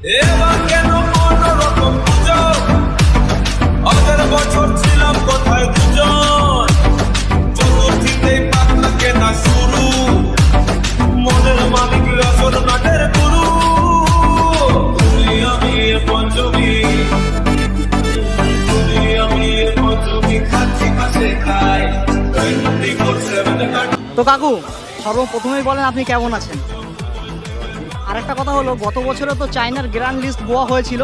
এবার বছর ছিলাম কোথায় দুজন? চতুর্থীতেই পাতলা কেনা আমি পঞ্চমী। তুমি তো কাকু, সর্বপ্রথমেই বলেন আপনি কেমন আছেন? আরেকটা কথা হলো গত বছরে তো চায়নার গ্র্যান্ড লিস্ট গোয়া হয়েছিল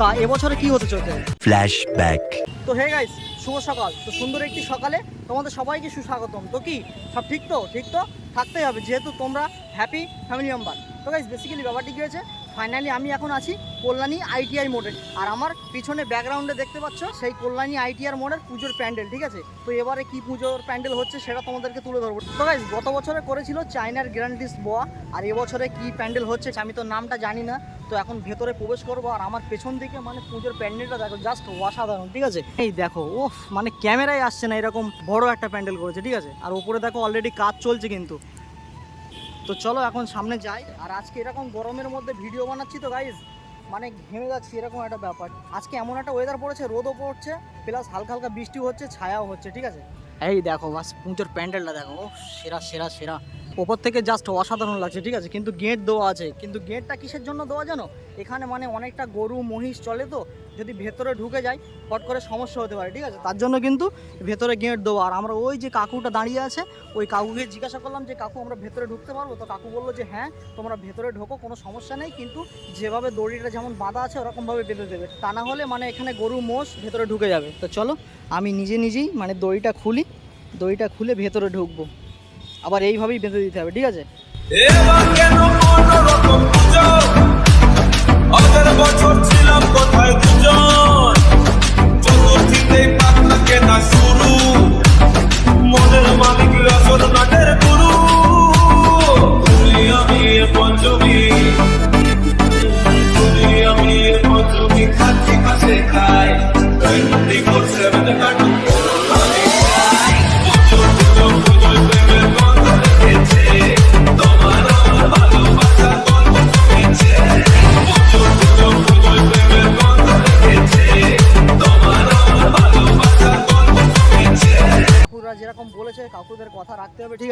তা এবছরে কি হতে চলছে? ফ্ল্যাশব্যাক তো হে গাইস শুভ সকাল। তো সুন্দর একটি সকালে তোমাদের সবাইকে সুস্বাগতম। তো কি সব ঠিক তো? ঠিক তো? থাকতেই হবে যেহেতু তোমরা হ্যাপি ফ্যামিলি মেম্বার তো গাইস বেসিক্যালি ব্যাপারটি কি হয়েছে? ফাইনালি আমি এখন আছি কল্যাণী আইটিআই মোড়ে আর আমার পিছনে ব্যাকগ্রাউন্ডে দেখতে পাচ্ছ, সেই কল্যাণী আইটিআর মোড়ের পুজোর প্যান্ডেল, ঠিক আছে? তো এবারে কি পুজোর প্যান্ডেল হচ্ছে সেটা তোমাদেরকে তুলে ধরবো। তো গাইস গত বছরে করেছিল চায়নার গ্র্যান্ড লিস্ট বোয়া আর এবছরে কি প্যান্ডেল হচ্ছে আমি তো নামটা জানি না। তো এখন ভেতরে প্রবেশ করব, আর আমার পেছন দিকে মানে পুজোর প্যান্ডেলটা দেখো জাস্ট অসাধারণ, ঠিক আছে? এই দেখো ও মানে ক্যামেরায় আসছে না এরকম বড় একটা প্যান্ডেল করেছে, ঠিক আছে? আর উপরে দেখো অলরেডি কাজ চলছে কিন্তু। তো চলো এখন সামনে যাই। আর আজকে এরকম গরমের মধ্যে ভিডিও বানাচ্ছি তো গাইজ মানে ঘেমে যাচ্ছি, এরকম একটা ব্যাপার। আজকে এমন একটা ওয়েদার পড়েছে, রোদও পড়ছে প্লাস হালকা হালকা বৃষ্টি হচ্ছে, ছায়াও হচ্ছে, ঠিক আছে? এই দেখো, বাস পুজোর প্যান্ডেলটা দেখো সেরা সেরা সেরা। ওপর থেকে জাস্ট অসাধারণ লাগছে, ঠিক আছে? কিন্তু গেট দেওয়া আছে। কিন্তু গেটটা কিসের জন্য দেওয়া জানো? এখানে মানে অনেকটা গরু, মহিষ চলে তো, যদি ভেতরে ঢুকে যায়, ফট করে সমস্যা হতে পারে, ঠিক আছে? তার জন্য কিন্তু ভেতরে গেট দেওয়া। আর আমরা ওই যে কাকুটা দাঁড়িয়ে আছে, ওই কাকুকে জিজ্ঞাসা করলাম যে, কাকু, আমরা ভেতরে ঢুকতে পারব? তো কাকু বলল যে হ্যাঁ তোমরা ভেতরে ঢোকো, কোনো সমস্যা নেই, কিন্তু যেভাবে দড়িটা যেমন বাঁধা আছে, ওরকমভাবে বেঁধে দেবে। তা না হলে মানে এখানে গরু, মোষ ভেতরে ঢুকে যাবে। তো চলো, আমি নিজে নিজেই মানে দড়িটা খুলি, দড়িটা খুলে ভেতরে ঢুকবো। আবার এইভাবেই বেঁধে দিতে হবে ঠিক আছে?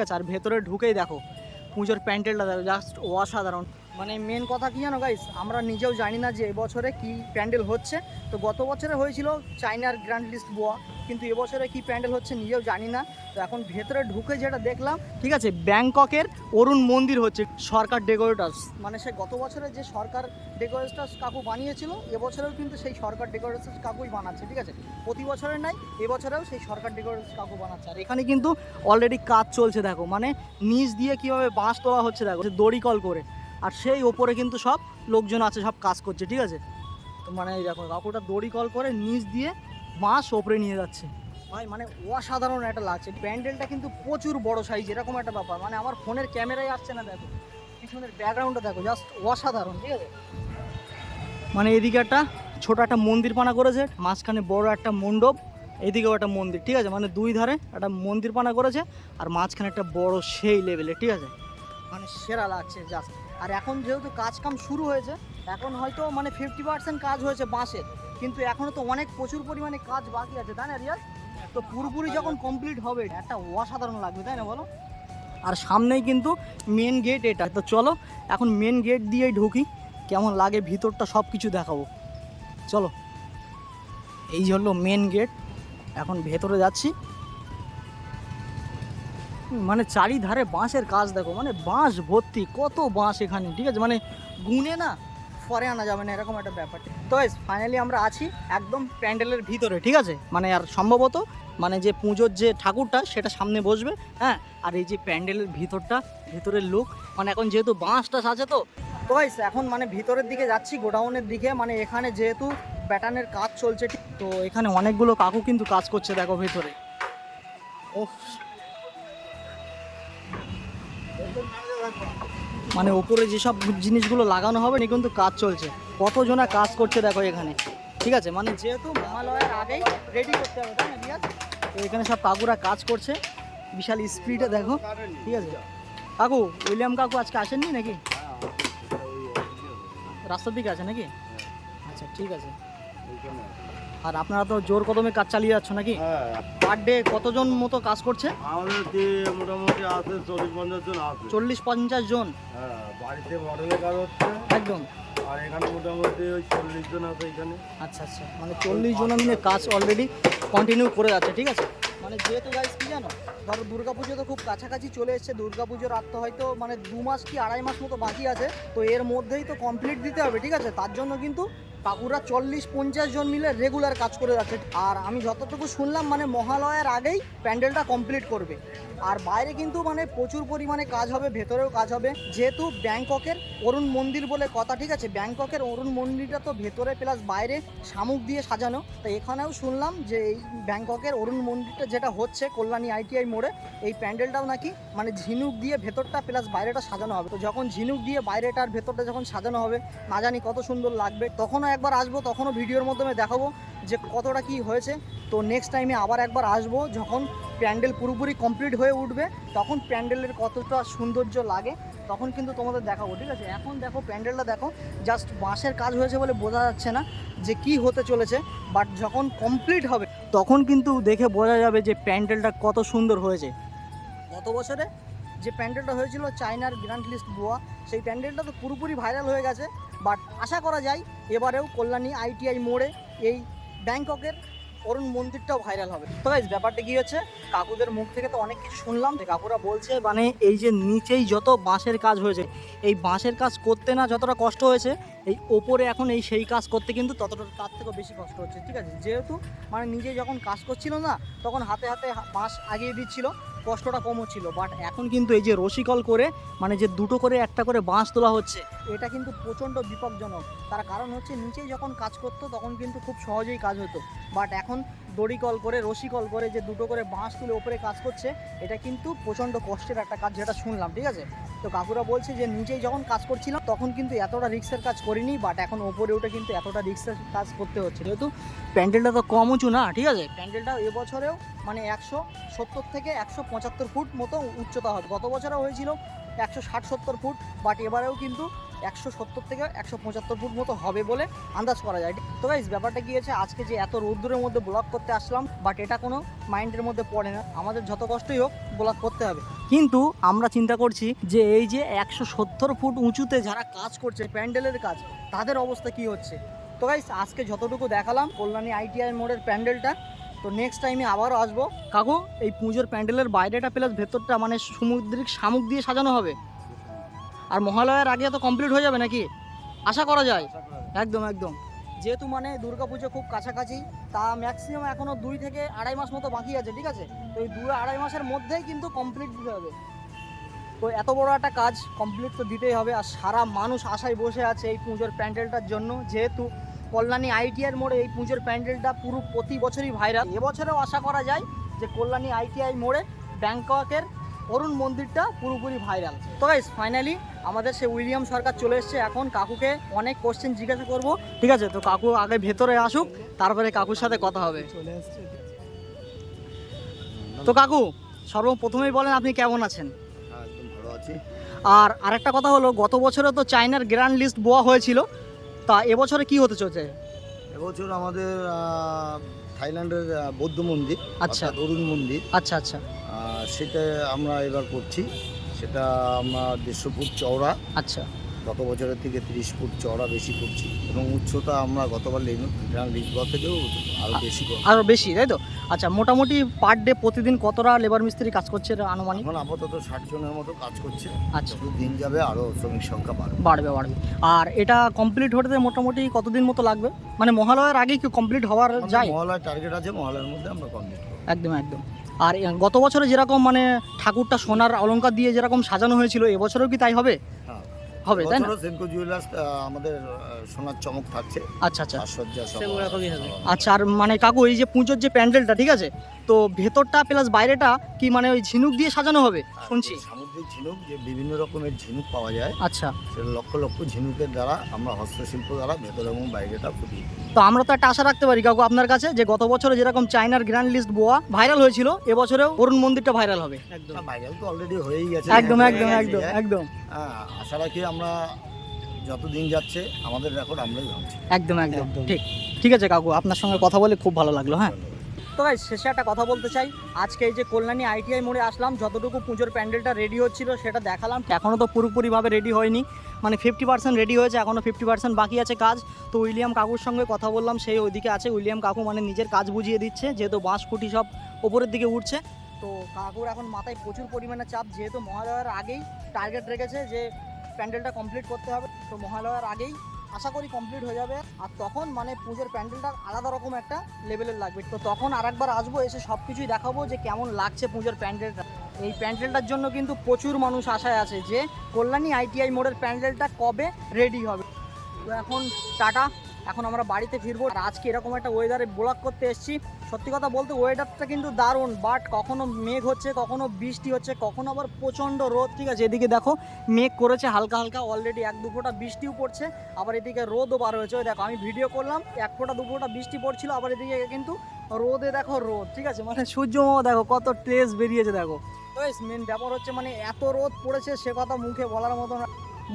আছে, আর ভেতরে ঢুকেই দেখো, পুজোর প্যান্ডেলটা দেখো জাস্ট অসাধারণ। মানে মেন কথা কি জানো গাইস আমরা নিজেও জানি না যে এবছরে কি প্যান্ডেল হচ্ছে। তো গত বছরে হয়েছিল চাইনার গ্র্যান্ড লিস্ট বোয়া কিন্তু এবছরে কি প্যান্ডেল হচ্ছে নিজেও জানি না। তো এখন ভেতরে ঢুকে যেটা দেখলাম, ঠিক আছে, ব্যাংককের অরুণ মন্দির হচ্ছে সরকার ডেকোরেটার্স। মানে সে গত বছরে যে সরকার ডেকোরেটার্স কাকু বানিয়েছিল, এবছরেও কিন্তু সেই সরকার ডেকোরেটার্স কাকুই বানাচ্ছে, ঠিক আছে? প্রতি বছরের নাই এবছরেও সেই সরকার ডেকোরেটার্স কাকু বানাচ্ছে। আর এখানে কিন্তু অলরেডি কাজ চলছে, দেখো মানে নিচ দিয়ে কীভাবে বাঁশ তোলা হচ্ছে, দেখো দড়ি কল করে। আর সেই ওপরে কিন্তু সব লোকজন আছে, সব কাজ করছে, ঠিক আছে? মানে দেখো, কাকুটা দড়ি কল করে নিচ দিয়ে বাঁশ ওপরে নিয়ে যাচ্ছে। ভাই মানে অসাধারণ একটা লাগছে। প্যান্ডেলটা কিন্তু প্রচুর বড় সাইজ এরকম একটা ব্যাপার। মানে আমার ফোনের ক্যামেরায় আসছে না, দেখো। পিছনের ব্যাকগ্রাউন্ডটা দেখো জাস্ট অসাধারণ, ঠিক আছে? মানে এদিকে একটা ছোট একটা মন্দির পানা করেছে, মাঝখানে বড় একটা মণ্ডপ, এদিকেও একটা মন্দির, ঠিক আছে? মানে দুই ধারে একটা মন্দির পানা করেছে, আর মাঝখানে একটা বড় সেই লেভেলে ঠিক আছে? মানে সেরা লাগছে জাস্ট আর এখন যেহেতু কাজ কাম শুরু হয়েছে, এখন হয়তো মানে ফিফটি পার্সেন্ট কাজ হয়েছে বাঁশের। কিন্তু এখনও তো অনেক প্রচুর পরিমাণে কাজ বাকি আছে, তাই না রিয়াজ? তো পুরোপুরি যখন কমপ্লিট হবে, একটা অসাধারণ লাগবে, তাই না বলো? আর সামনেই কিন্তু মেন গেট এটা। তো চলো, এখন মেন গেট দিয়েই ঢুকি। কেমন লাগে ভিতরটা সব কিছু দেখাবো। চলো। এই হলো মেন গেট এখন ভেতরে যাচ্ছি। মানে চারিধারে বাঁশের কাজ দেখো মানে বাঁশ ভর্তি, কত বাঁশ এখানে, ঠিক আছে? মানে গুনে না পরে আনা যাবে না, এরকম একটা ব্যাপার। তো ফাইনালি আমরা আছি একদম প্যান্ডেলের ভিতরে, ঠিক আছে? মানে আর সম্ভবত মানে যে পুজোর যে ঠাকুরটা, সেটা সামনে বসবে হ্যাঁ? আর এই যে প্যান্ডেলের ভিতরটা, ভিতরের লুক মানে এখন যেহেতু বাঁশ টাস আছে তো। তো এখন মানে ভিতরের দিকে যাচ্ছি, গোডাউনের দিকে মানে এখানে যেহেতু ব্যাটানের কাজ চলছে তো এখানে অনেকগুলো কাকু কিন্তু কাজ করছে, দেখো ভিতরে। ও মানে ওপরে যেসব জিনিসগুলো লাগানো হবে না কিন্তু কাজ চলছে। কতজনা কাজ করছে দেখো এখানে। ঠিক আছে? মানে যেহেতু মহালয়ার আগেই রেডি করতে হবে, তাই না তো এখানে সব কাকুরা কাজ করছে। বিশাল স্পিডে দেখো। ঠিক আছে? কাকু, উইলিয়াম কাকু আজকে আসেননি নাকি? রাস্তার দিকে আছে নাকি। আচ্ছা ঠিক আছে। আর আপনারা তো জোর কদমে কাজ চালিয়ে যাচ্ছ নাকি? হ্যাঁ। পার ডে কতজন মতো কাজ করছে? আমাদের যে মোটামুটি আছে চল্লিশ পঞ্চাশ জন আছে। চল্লিশ পঞ্চাশ জন? হ্যাঁ বাড়িতে মডেলের কাজ হচ্ছে। একদম। আর এখানে মোটামুটি ওই চল্লিশ জন আছে এখানে। আচ্ছা আচ্ছা। মানে চল্লিশ জন মিলে কাজ অলরেডি কন্টিনিউ করে যাচ্ছে ঠিক আছে? মানে যেহেতু গাইজ কি জানো? ধরো দুর্গাপুজো তো খুব কাছাকাছি চলে এসছে। দুর্গাপুজোর রাত তো হয়তো মানে দু মাস কি আড়াই মাস মতো বাকি আছে। তো এর মধ্যেই তো কমপ্লিট দিতে হবে ঠিক আছে? তার জন্য কিন্তু কাকুরা চল্লিশ, পঞ্চাশ জন মিলে রেগুলার কাজ করে যাচ্ছে। আর আমি যতটুকু শুনলাম মানে মহালয়ার আগেই প্যান্ডেলটা কমপ্লিট করবে। আর বাইরে কিন্তু মানে প্রচুর পরিমাণে কাজ হবে, ভেতরেও কাজ হবে। যেহেতু ব্যাংককের অরুণ মন্দির বলে কথা, ঠিক আছে? ব্যাংককের অরুণ মন্দিরটা তো ভেতরে প্লাস বাইরে শামুক দিয়ে সাজানো। তো এখানেও শুনলাম যে এই ব্যাংককের অরুণ মন্দিরটা যেটা হচ্ছে কল্যাণী আইটিআই মোড়ে, এই প্যান্ডেলটাও নাকি মানে ঝিনুক দিয়ে ভেতরটা প্লাস বাইরেটা সাজানো হবে। তো যখন ঝিনুক দিয়ে বাইরেটার ভেতরটা যখন সাজানো হবে, না জানি কত সুন্দর লাগবে, তখনও একবার আসব, তখনও ভিডিওর মাধ্যমে দেখাবো যে কতটা কি হয়েছে। তো নেক্সট টাইমে আবার একবার আসব, যখন প্যান্ডেল পুরোপুরি কমপ্লিট হয়ে উঠবে, তখন প্যান্ডেলের কতটা সৌন্দর্য লাগে, তখন কিন্তু তোমাদের দেখাবো, ঠিক আছে? এখন দেখো, প্যান্ডেলটা দেখো জাস্ট বাঁশের কাজ হয়েছে বলে বোঝা যাচ্ছে না যে কি হতে চলেছে বাট যখন কমপ্লিট হবে, তখন কিন্তু দেখে বোঝা যাবে যে প্যান্ডেলটা কত সুন্দর হয়েছে। গত বছরে যে প্যান্ডেলটা হয়েছিল চায়নার গ্র্যান্ড লিস্ট বোয়া সেই প্যান্ডেলটা তো পুরোপুরি ভাইরাল হয়ে গেছে বাট আশা করা যায় এবারেও কল্যাণী আইটিআই মোড়ে এই ব্যাংককের অরুণ মন্দিরটাও ভাইরাল হবে। তো গাইজ ব্যাপারটা কি হচ্ছে? কাকুদের মুখ থেকে তো অনেক কিছু শুনলাম যে কাকুরা বলছে মানে এই যে নিচেই যত বাঁশের কাজ হয়েছে, এই বাঁশের কাজ করতে না যতটা কষ্ট হয়েছে এই ওপরে এখন এই সেই কাজ করতে কিন্তু ততটা তার থেকেও বেশি কষ্ট হচ্ছে, ঠিক আছে? যেহেতু মানে নিজে যখন কাজ করছিল না, তখন হাতে হাতে বাঁশ আগিয়ে দিচ্ছিল, কষ্টটা কম হচ্ছিল বাট এখন কিন্তু এই যে রসিকল করে মানে যে দুটো করে, একটা করে বাঁশ তোলা হচ্ছে, এটা কিন্তু প্রচণ্ড বিপজ্জনক। তার কারণ হচ্ছে, নিচে যখন কাজ করতো, তখন কিন্তু খুব সহজেই কাজ হতো। বাট এখন দড়ি কল করে, রশি কল করে, যে দুটো করে বাঁশ তুলে ওপরে কাজ করছে, এটা কিন্তু প্রচণ্ড কষ্টের একটা কাজ যেটা শুনলাম, ঠিক আছে? তো কাকুরা বলছে যে, নিজেই যখন কাজ করছিলাম, তখন কিন্তু এতটা রিক্সের কাজ করিনি বাট এখন ওপরে উঠে কিন্তু এতটা রিক্সের কাজ করতে হচ্ছে। যেহেতু প্যান্ডেলটা তো কম উঁচু না, ঠিক আছে? প্যান্ডেলটা এবছরেও মানে একশো সত্তর থেকে একশো পঁচাত্তর ফুট মতো উচ্চতা হবে। গত বছরও হয়েছিল একশো ষাট সত্তর ফুট বাট এবারেও কিন্তু একশো সত্তর থেকে একশো পঁচাত্তর ফুট মতো হবে বলে আন্দাজ করা যায়। তো গাইজ ব্যাপারটা কি হয়েছে? আজকে যে এত রৌদ্রের মধ্যে ব্লগ করতে আসলাম বাট এটা কোনো মাইন্ডের মধ্যে পড়ে না। আমাদের যত কষ্টই হোক ব্লগ করতে হবে। কিন্তু আমরা চিন্তা করছি যে এই যে একশো সত্তর ফুট উঁচুতে যারা কাজ করছে, প্যান্ডেলের কাজ, তাদের অবস্থা কি হচ্ছে? তো গাইজ আজকে যতটুকু দেখালাম, কল্যাণী আইটিআই মোড়ের প্যান্ডেলটা, তো নেক্সট টাইমে আবারও আসব। কাকু, এই পুজোর প্যান্ডেলের বাইরেটা প্লাস ভেতরটা মানে সামুদ্রিক শামুক দিয়ে সাজানো হবে। আর মহালয়ার আগে তো কমপ্লিট হয়ে যাবে নাকি? আশা করা যায়। একদম একদম। যেহেতু মানে দুর্গাপুজো খুব কাছাকাছি তা ম্যাক্সিমাম এখনও দুই থেকে আড়াই মাস মতো বাকি আছে ঠিক আছে? তো এই দুই আড়াই মাসের মধ্যেই কিন্তু কমপ্লিট দিতে হবে। তো এত বড় একটা কাজ কমপ্লিট তো দিতেই হবে আর সারা মানুষ আশায় বসে আছে এই পুজোর প্যান্ডেলটার জন্য। যেহেতু কল্যাণী আইটিআর মোড়ে এই পুজোর প্যান্ডেলটা পুরো প্রতি বছরই ভাইরাল এবছরেও আশা করা যায় যে কল্যাণী আইটিআই মোড়ে ব্যাংককের অরুণ মন্দিরটা পুরোপুরি ভাইরাল তো গাইস ফাইনালি আমাদের সে উইলিয়াম সরকার চলে এসেছে। এখন কাকুকে অনেক কোশ্চেন জিজ্ঞাসা করব। ঠিক আছে? তো কাকু আগে ভেতরে আসুক তারপরে কাকুর সাথে কথা হবে। চলে তো কাকু সর্বপ্রথমেই বলেন আপনি কেমন আছেন? হ্যাঁ একদম ভালো আছি। আর আরেকটা কথা হলো গত বছরে তো চায়নার গ্র্যান্ড লিস্ট বোয়া হয়েছিল। তা এবছরে কি হতে চলছে? এবছর আমাদের থাইল্যান্ডের বৌদ্ধ মন্দির আচ্ছা। অরুণ মন্দির। আচ্ছা আচ্ছা। সেটা আমরা এবার করছি। সেটা আমরা দেড়শো ফুট চওড়া। আচ্ছা। গত বছরের থেকে তিরিশ ফুট চওড়া বেশি করছি এবং উচ্চতা আমরা গতবার লিগবা থেকেও আরও বেশি আরও বেশি তাই তো? আচ্ছা মোটামুটি পার ডে প্রতিদিন কতটা লেবার মিস্ত্রি কাজ করছে আনুমানিক? এখন আপাতত ষাট জনের মতো কাজ করছে। আচ্ছা। দিন যাবে আরও শ্রমিক সংখ্যা বাড়বে। বাড়বে বাড়বে। আর এটা কমপ্লিট হতে মোটামুটি কতদিন মতো লাগবে? মানে মহালয়ার আগে কি কমপ্লিট হওয়ার যায়? মহালয়ার টার্গেট আছে মহালয়ার মধ্যে আমরা কমপ্লিট একদম একদম। আর গত বছরে যেরকম মানে ঠাকুরটা সোনার অলঙ্কার দিয়ে যেরকম সাজানো হয়েছিল এবছরও কি তাই হবে? হ্যাঁ। হবে তাই না? সেনকো জুয়েলার্স আমাদের সোনার চমক থাকছে। আচ্ছা আচ্ছা। হবে। আচ্ছা আর মানে কাকু এই যে পুজোর যে প্যান্ডেলটা ঠিক আছে? তো ভেতরটা প্লাস বাইরেটা কি মানে ওই ঝিনুক দিয়ে সাজানো হবে? শুনছি। সামুদ্রিক ঝিনুক যে বিভিন্ন রকমের ঝিনুক পাওয়া যায়। আচ্ছা। সেটা লক্ষ লক্ষ ঝিনুকের দ্বারা আমরা হস্তশিল্প দ্বারা ভেতর এবং বাইরেটা ফুটিয়ে তো আমরা তো একটা আশা রাখতে পারি কাকু আপনার কাছে যে গত বছরে যেরকম চায়নার গ্র্যান্ড লিস্ট বোয়া ভাইরাল হয়েছিল এবছরেও অরুণ মন্দিরটা ভাইরাল হবে। ভাইরাল তো অলরেডি হয়েই গেছে। একদম একদম একদম হ্যাঁ। একদম। হ্যাঁ, আশা রাখি আমরা যতদিন যাচ্ছে আমাদের রেকর্ড আমরাই ভাবছি একদম একদম। একদম। ঠিক ঠিক আছে কাকু আপনার সঙ্গে কথা বলে খুব ভালো লাগল হ্যাঁ। তো ভাই শেষে একটা কথা বলতে চাই। আজকে এই যে কল্যাণী আইটিআই মোড়ে আসলাম, যতটুকু পুজোর প্যান্ডেলটা রেডি হচ্ছিল সেটা দেখালাম। এখনও তো পুরোপুরিভাবে রেডি হয়নি। মানে ফিফটি পার্সেন্ট রেডি হয়েছে এখনও ফিফটি পার্সেন্ট বাকি আছে কাজ। তো উইলিয়াম কাকুর সঙ্গে কথা বললাম, সেই ওইদিকে আছে। উইলিয়াম কাকু মানে নিজের কাজ বুঝিয়ে দিচ্ছে, যেহেতু বাঁশ খুঁটি সব ওপরের দিকে উঠছে। তো কাকুর এখন মাথায় প্রচুর পরিমাণে চাপ, যেহেতু মহালয়ার আগেই টার্গেট রেখেছে যে প্যান্ডেলটা কমপ্লিট করতে হবে। তো মহালয়ার আগেই আশা করি কমপ্লিট হয়ে যাবে। আর তখন মানে পুজোর প্যান্ডেলটা আলাদা রকম একটা লেভেলের লাগবে। তো তখন আর একবার আসব, এসে সব কিছুই দেখাবো যে কেমন লাগছে পুজোর প্যান্ডেলটা। এই প্যান্ডেলটার জন্য কিন্তু প্রচুর মানুষ আশায় আছে যে কল্যাণী আইটিআই মোড়ের প্যান্ডেলটা কবে রেডি হবে। তো এখন টাটা, এখন আমরা বাড়িতে ফিরবো। আজকে এরকম একটা ওয়েদারে ব্লক করতে এসেছি। সত্যি কথা বলতে ওয়েদারটা কিন্তু দারুণ বাট কখনো মেঘ হচ্ছে, কখনো বৃষ্টি হচ্ছে, কখনো আবার প্রচণ্ড রোদ। ঠিক আছে, এদিকে দেখো, মেঘ করেছে হালকা হালকা অলরেডি এক দু ফোঁটা বৃষ্টিও পড়ছে, আবার এদিকে রোদও বার হয়েছে। দেখো, আমি ভিডিও করলাম, এক ফোঁটা, দু ফোঁটা বৃষ্টি পড়ছিল, আবার এদিকে কিন্তু রোদে দেখো রোদ, ঠিক আছে? মানে সূর্যমামা দেখো, কত টেস্ট বেরিয়েছে, দেখো। তো মেন ব্যাপার হচ্ছে মানে এত রোদ পড়েছে, সে কথা মুখে বলার মতো না।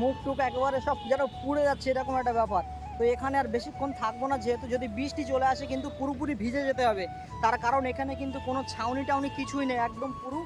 মুখ টুক একেবারে সব যেন পুড়ে যাচ্ছে, এরকম একটা ব্যাপার। তো এখানে আর বেশিক্ষণ থাকব না, যেহেতু যদি বৃষ্টি চলে আসে কিন্তু পুরোপুরি ভিজে যেতে হবে। তার কারণ এখানে কিন্তু কোনো ছাউনি টাউনি কিছুই নেই, একদম পুরো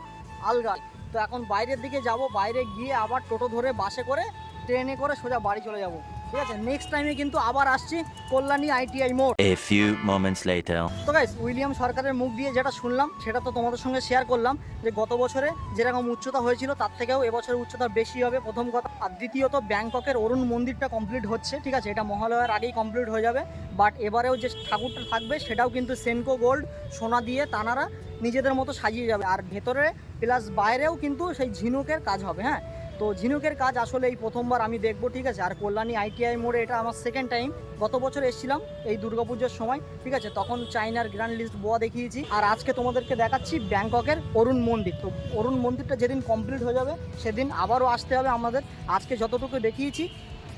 আলগা। তো এখন বাইরের দিকে যাব, বাইরে গিয়ে আবার টোটো ধরে বাসে করে, ট্রেনে করে সোজা বাড়ি চলে যাব। ঠিক আছে নেক্সট টাইমে কিন্তু আবার আসছি কল্যাণী আইটিআই মোড়। A few moments later. তো গাইস উইলিয়াম সরকারের মুখ দিয়ে যেটা শুনলাম সেটা তো তোমাদের সঙ্গে শেয়ার করলাম যে গত বছরে যেরকম উচ্চতা হয়েছিল তার থেকেও এবছরের উচ্চতা বেশি হবে প্রথম কথা। আর দ্বিতীয়ত ব্যাংককের অরুণ মন্দিরটা কমপ্লিট হচ্ছে ঠিক আছে? এটা মহালয়ার আগেই কমপ্লিট হয়ে যাবে। বাট এবারেও যে ঠাকুরটা থাকবে সেটাও কিন্তু সেনকো গোল্ড সোনা দিয়ে তানারা নিজেদের মতো সাজিয়ে যাবে। আর ভেতরে প্লাস বাইরেও কিন্তু সেই ঝিনুকের কাজ হবে হ্যাঁ? তো ঝিনুকের কাজ আসলে এই প্রথমবার আমি দেখব, ঠিক আছে? আর কল্যাণী আইটিআই মোড়ে এটা আমার সেকেন্ড টাইম গত বছর এসেছিলাম এই দুর্গাপুজোর সময়, ঠিক আছে? তখন চাইনার গ্র্যান্ড লিস্ট বোয়া দেখিয়েছি। আর আজকে তোমাদেরকে দেখাচ্ছি ব্যাংককের অরুণ মন্দির। তো অরুণ মন্দিরটা যেদিন কমপ্লিট হয়ে যাবে, সেদিন আবারও আসতে হবে আমাদের। আজকে যতটুকু দেখিয়েছি,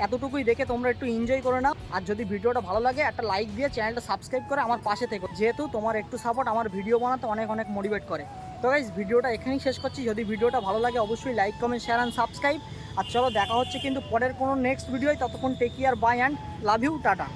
এতটুকুই দেখে তোমরা একটু এনজয় করে নাও। আর যদি ভিডিওটা ভালো লাগে, একটা লাইক দিয়ে চ্যানেলটা সাবস্ক্রাইব করে আমার পাশে থেকো। যেহেতু তোমার একটু সাপোর্ট আমার ভিডিও বানাতে অনেক অনেক মোটিভেট করে। তো গাইজ ভিডিওটা এখানেই শেষ করছি। যদি ভিডিওটা ভালো লাগে, অবশ্যই like comment share and subscribe আর চলো, দেখা হচ্ছে কিন্তু পরের কোনো নেক্সট ভিডিওয় ততক্ষণ take care bye and love you tata.